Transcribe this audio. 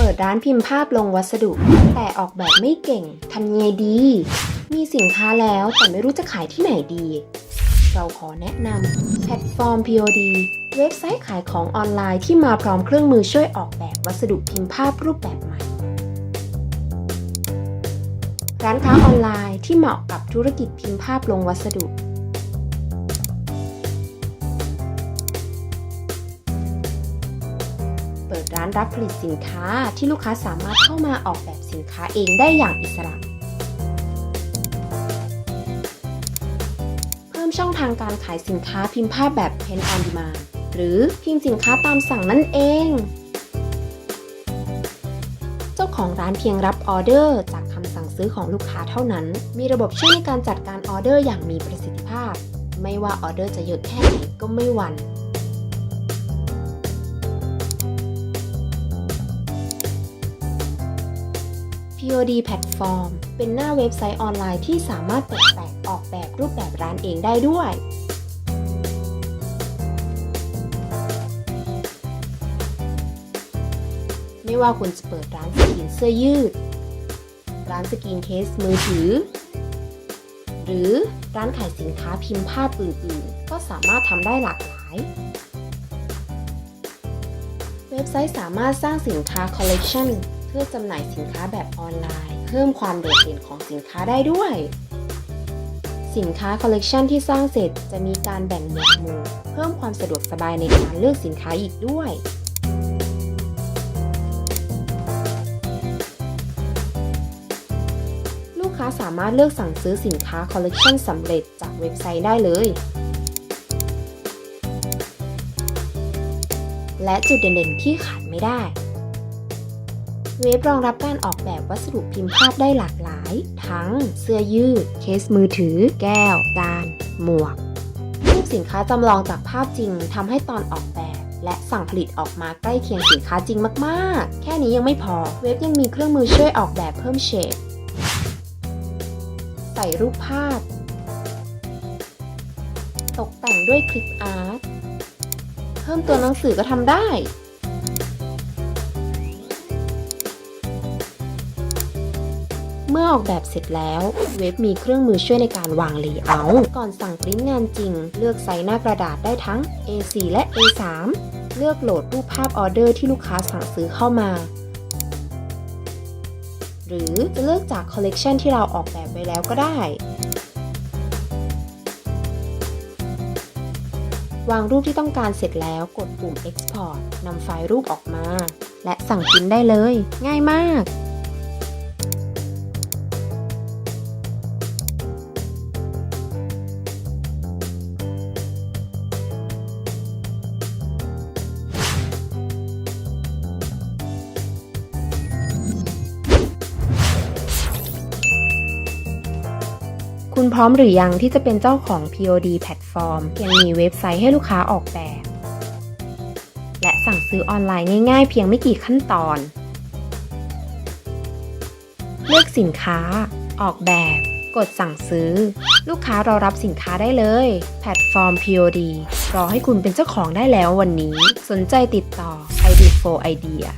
เปิดร้านพิมพ์ภาพลงวัสดุ แต่ออกแบบไม่เก่งทำไงดี มีสินค้าแล้วแต่ไม่รู้จะขายที่ไหนดี เราขอแนะนำแพลตฟอร์ม POD เว็บไซต์ขายของออนไลน์ที่มาพร้อมเครื่องมือช่วยออกแบบวัสดุพิมพ์ภาพรูปแบบใหม่ ร้านค้าออนไลน์ที่เหมาะกับธุรกิจพิมพ์ภาพลงวัสดุ เปิดร้านรับผลิตสินค้าที่ลูกค้าสามารถเข้ามาออกแบบสินค้าเองได้อย่างอิสระ เพิ่มช่องทางการขายสินค้าพิมพ์ภาพแบบ Pen on Demand หรือพิมพ์สินค้าตามสั่งนั่นเอง เจ้าของร้านเพียงรับออเดอร์จากคำสั่งซื้อของลูกค้าเท่านั้น มีระบบช่วยในการจัดการออเดอร์อย่างมีประสิทธิภาพ ไม่ว่าออเดอร์จะเยอะแค่ไหนก็ไม่หวั่น POD Platform เป็นหน้าเว็บไซต์ออนไลน์ที่สามารถตกแต่งออกแบบรูปแบบร้านเองได้ด้วย ไม่ว่าคุณจะเปิดร้านสกินเสื้อยืด ร้านสกินเคสมือถือ หรือร้านขายสินค้าพิมพ์ภาพอื่นๆ ก็สามารถทำได้หลากหลายเว็บไซต์สามารถสร้างสินค้าคอลเลกชัน เพื่อจำหน่ายสินค้าแบบออนไลน์ เพิ่มความโดดเด่นของสินค้าได้ด้วย สินค้าคอลเลกชันที่สร้างเสร็จจะมีการแบ่งหมวดหมู่ เพิ่มความสะดวกสบายในการเลือกสินค้าอีกด้วยลูกค้าสามารถเลือกสั่งซื้อสินค้าคอลเลกชันสำเร็จจากเว็บไซต์ได้เลย และจุดเด่นๆที่ขาดไม่ได้ เว็บรองรับการออกแบบวัสดุพิมพ์ภาพได้หลากหลาย ทั้งเสื้อยืด เคสมือถือ แก้ว จาน หมวก รูปสินค้าจำลองจากภาพจริงทำให้ตอนออกแบบและสั่งผลิตออกมาใกล้เคียงสินค้าจริงมาก ๆ แค่นี้ยังไม่พอ เว็บยังมีเครื่องมือช่วยออกแบบเพิ่มเชฟใส่รูปภาพ ตกแต่งด้วยคลิปอาร์ต เพิ่มตัวหนังสือก็ทำได้ อออกแบบเสร็จแล้ว เว็บมีเครื่องมือช่วยในการวางเลเยอร์ก่อนสั่งปริ้นงานจริง เลือกไซส์หน้ากระดาษได้ทั้ง A4 และ A3 เลือกโหลดรูปภาพออเดอร์ที่ลูกค้าสั่งซื้อเข้ามา หรือจะเลือกจากคอลเลกชันที่เราออกแบบไว้แล้วก็ได้ วางรูปที่ต้องการเสร็จแล้วกดปุ่ม Export นำไฟล์รูปออกมา และสั่งพิมพ์ได้เลย ง่ายมาก คุณพร้อมหรือยังที่จะเป็นเจ้าของ POD แพลตฟอร์มยังมีเว็บไซต์ให้ลูกค้าออกแบบ และสั่งซื้อออนไลน์ง่ายๆ เพียงไม่กี่ขั้นตอน เลือกสินค้า ออกแบบ กดสั่งซื้อ ลูกค้ารอรับสินค้าได้เลย แพลตฟอร์ม POD รอให้คุณเป็นเจ้าของได้แล้ววันนี้ สนใจติดต่อ ID4 Idea